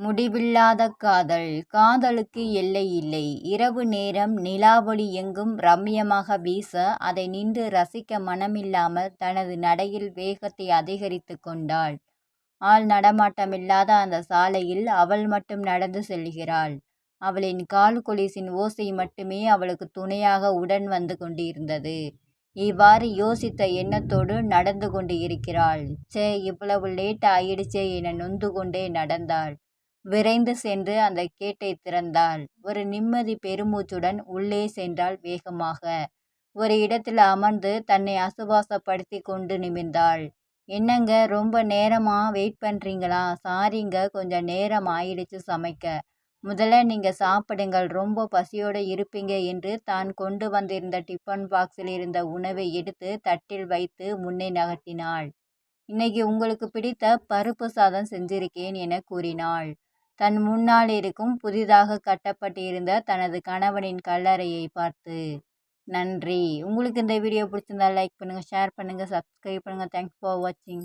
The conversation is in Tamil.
முடிவில்லாத காதல். காதலுக்கு எல்லை இல்லை. இரவு நேரம் நிலாவொளி எங்கும் ரம்மியமாக வீச அதை நின்று ரசிக்க மனமில்லாமல் தனது நடையில் வேகத்தை அதிகரித்து கொண்டாள். ஆள் நடமாட்டமில்லாத அந்த சாலையில் அவள் மட்டும் நடந்து செல்கிறாள். அவளின் கால் கொலிசின் ஓசை மட்டுமே அவளுக்கு துணையாக உடன் வந்து கொண்டிருந்தது. இவ்வாறு யோசித்த எண்ணத்தோடு நடந்து கொண்டு இருக்கிறாள். சே இவ்வளவு லேட் ஆயிடுச்சே என நொந்து கொண்டே நடந்தாள். விரைந்து சென்று அந்த கேட்டை திறந்தாள். ஒரு நிம்மதி பெருமூச்சுடன் உள்ளே சென்றாள் வேகமாக. ஒரு இடத்தில் அமர்ந்து தன்னை அசுவாசப்படுத்தி கொண்டு நிமிர்ந்தாள். என்னங்க ரொம்ப நேரமா வெயிட் பண்ணுறீங்களா சாரிங்க கொஞ்சம் நேரம் ஆயிடுச்சு சமைக்க. முதல்ல நீங்கள் சாப்பிடுங்கள் ரொம்ப பசியோடு இருப்பீங்க என்று தான் கொண்டு வந்திருந்த டிஃபன் பாக்ஸில் இருந்த உணவை எடுத்து தட்டில் வைத்து முன்னே நகர்த்தினாள். இன்னைக்கு உங்களுக்கு பிடித்த பருப்பு சாதம் செஞ்சிருக்கேன் என கூறினாள். தன் முன்னால் இருக்கும் புதிதாக கட்டப்பட்டிருந்த தனது கணவனின் கல்லறையை பார்த்து நன்றி. உங்களுக்கு இந்த வீடியோ பிடிச்சிருந்தா லைக் பண்ணுங்கள் ஷேர் பண்ணுங்கள் சப்ஸ்கிரைப் பண்ணுங்கள் தேங்க்ஸ் ஃபார் வாட்சிங்